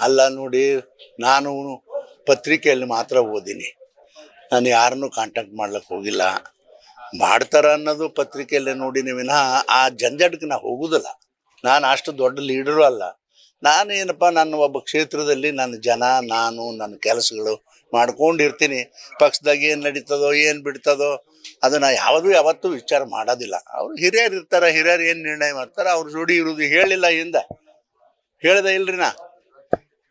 ಅಲ್ಲ ನೋಡಿ, ನಾನು ಪತ್ರಿಕೆಯಲ್ಲಿ ಮಾತ್ರ ಓದಿನಿ. ನಾನು ಯಾರನ್ನು ಕಾಂಟ್ಯಾಕ್ಟ್ ಮಾಡ್ಲಿಕ್ಕೆ ಹೋಗಿಲ್ಲ. ಮಾಡ್ತಾರ ಅನ್ನೋದು ಪತ್ರಿಕೆಯಲ್ಲೇ ನೋಡಿನಿ ವಿನಃ ಆ ಜಂಜಾಟಕ್ಕೆ ನಾ ಹೋಗುದಿಲ್ಲ. ನಾನು ಅಷ್ಟು ದೊಡ್ಡ ಲೀಡರು ಅಲ್ಲ. ನಾನು ಏನಪ್ಪ, ನನ್ನ ಒಬ್ಬ ಕ್ಷೇತ್ರದಲ್ಲಿ ನನ್ನ ಜನ, ನಾನು, ನನ್ನ ಕೆಲಸಗಳು ಮಾಡ್ಕೊಂಡಿರ್ತೀನಿ. ಪಕ್ಷದಾಗ ಏನು ನಡೀತದೋ, ಏನು ಬಿಡ್ತದೋ, ಅದು ನಾ ಯಾವುದೂ ಯಾವತ್ತೂ ವಿಚಾರ ಮಾಡೋದಿಲ್ಲ. ಅವ್ರು ಹಿರಿಯರು ಇರ್ತಾರೆ, ಹಿರಿಯರು ಏನು ನಿರ್ಣಯ ಮಾಡ್ತಾರೆ, ಅವ್ರ ಜೋಡಿ ಇರೋದು ಹೇಳಿಲ್ಲ ಹಿಂದೆ. ಹೇಳ್ದೆ ಇಲ್ರಿ ನಾ.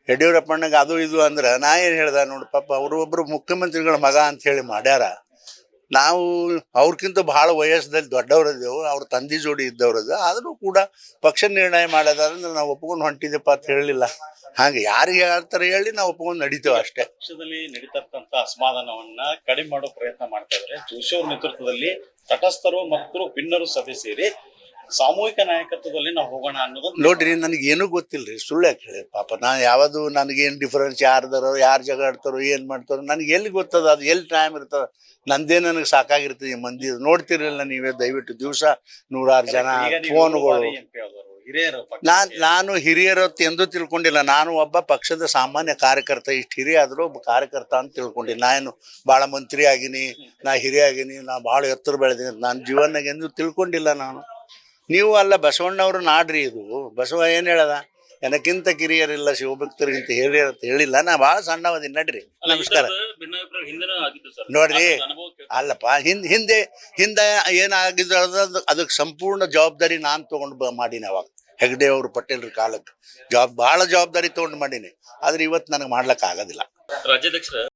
ಯಡಿಯೂರಪ್ಪಣ್ಣಗೆ ಅದು ಇದು ಅಂದ್ರೆ ನಾ ಏನು ಹೇಳ್ದೆ ನೋಡಿ ಪಾಪ ಅವರು ಒಬ್ಬರು ಮುಖ್ಯಮಂತ್ರಿಗಳ ಮಗ ಅಂತ ಹೇಳಿ ಮಾಡ್ಯಾರ. ನಾವು ಅವ್ರಕ್ಕಿಂತ ಭಾಳ ವಯಸ್ಸದಲ್ಲಿ ದೊಡ್ಡವರಿದ್ದೆವು, ಅವ್ರ ತಂದೆ ಜೋಡಿ ಇದ್ದವ್ರದ್ದು, ಆದರೂ ಕೂಡ ಪಕ್ಷ ನಿರ್ಣಯ ಮಾಡೋದಾದ್ರೆ ನಾವು ಒಪ್ಕೊಂಡು ಹೊಂಟಿದ್ದೆಪ್ಪ ಅಂತ ಹೇಳಲಿಲ್ಲ ಹಾಗೆ ಯಾರಿಗೆ ಹೇಳ್ತಾರೆ ಹೇಳಿ ನಾವು ಒಪ್ಕೊಂಡು ನಡೀತೇವೆ ಅಷ್ಟೇ. ಪಕ್ಷದಲ್ಲಿ ನಡೀತಕ್ಕಂತ ಅಸಮಾಧಾನವನ್ನ ಕಡಿಮೆ ಮಾಡೋ ಪ್ರಯತ್ನ ಮಾಡ್ತಾ ಇದ್ದಾರೆ ಜೋಶಿ ಅವ್ರ ನೇತೃತ್ವದಲ್ಲಿ ತಟಸ್ಥರು ಮತ್ತು ಭಿನ್ನರು ಸಭೆ ಸೇರಿ ಸಾಮೂಹಿಕ ನಾಯಕತ್ವದಲ್ಲಿ ನಾವು ಹೋಗೋಣ ಅನ್ನೋದು ನೋಡ್ರಿ ನನಗೆ ಏನು ಗೊತ್ತಿಲ್ಲ ರೀ ಸುಳ್ಳು ಯಾಕೆ ಹೇಳಿ ಪಾಪ ನಾನು ಯಾವುದು ನನಗೇನು ಡಿಫರೆನ್ಸ್ ಯಾರ್ದಾರೋ ಯಾರು ಜಗ ಆಡ್ತಾರೋ ಏನು ಮಾಡ್ತಾರೋ ನನಗೆ ಎಲ್ಲಿ ಗೊತ್ತದ ಅದು ಎಲ್ಲಿ ಟೈಮ್ ಇರ್ತದ? ನಂದೇ ನನಗೆ ಸಾಕಾಗಿರ್ತದೆ ಈ ಮಂದಿ. ನೋಡ್ತಿರಲಿಲ್ಲ ನೀವೇ ದಯವಿಟ್ಟು ದಿವಸ ನೂರಾರು ಜನ ಫೋನ್ಗಳು. ನಾನ್ ನಾನು ಹಿರಿಯರ ಎಂದು ತಿಳ್ಕೊಂಡಿಲ್ಲ ನಾನು ಒಬ್ಬ ಪಕ್ಷದ ಸಾಮಾನ್ಯ ಕಾರ್ಯಕರ್ತ ಇಷ್ಟು ಹಿರಿಯ ಆದರೂ ಒಬ್ಬ ಕಾರ್ಯಕರ್ತ ಅಂತ ತಿಳ್ಕೊಂಡಿನಿ ನಾನು ಭಾಳ ಮಂತ್ರಿ ಆಗಿನಿ ನಾ ಹಿರಿಯ ಆಗಿನಿ ನಾ ಭಾಳ ಎತ್ತರ ಬೆಳೆದೀನಿ ನಾನು ಜೀವನದಾಗ ಎಂದೂ ತಿಳ್ಕೊಂಡಿಲ್ಲ ನಾನು. ನೀವು ಅಲ್ಲ ಬಸವಣ್ಣವ್ರು ನಾಡ್ರಿ ಇದು. ಬಸವ ಏನು ಹೇಳದ? ನನಕ್ಕಿಂತ ಕಿರಿಯರಿಲ್ಲ ಶಿವಭಕ್ತರಿಗಿಂತ ಹಿರಿಯರ್ ಅಂತ ಹೇಳಿಲ್ಲ. ನಾ ಭಾಳ ಸಣ್ಣವದೀನಿ ನಡ್ರಿ. ನಮಸ್ಕಾರ. ನೋಡ್ರಿ. ಅಲ್ಲಪ್ಪ ಹಿಂದ್ ಹಿಂದೆ ಹಿಂದೆ ಏನಾಗಿದ್ದು ಅದು ಅದಕ್ಕೆ ಸಂಪೂರ್ಣ ಜವಾಬ್ದಾರಿ ನಾನು ತೊಗೊಂಡು ಬ ಮಾಡೀನಿ ಅವಾಗ. ಹೆಗ್ಡೆ ಅವರು ಪಟೇಲ್ರ ಕಾಲಕ್ಕೆ. ಜವಾಬ್ ಭಾಳ ಜವಾಬ್ದಾರಿ ತೊಗೊಂಡು ಮಾಡೀನಿ. ಆದ್ರೆ ಇವತ್ತು ನನಗೆ ಮಾಡ್ಲಿಕ್ಕೆ ಆಗೋದಿಲ್ಲ. ರಾಜ್ಯಾಧ್ಯಕ್ಷರ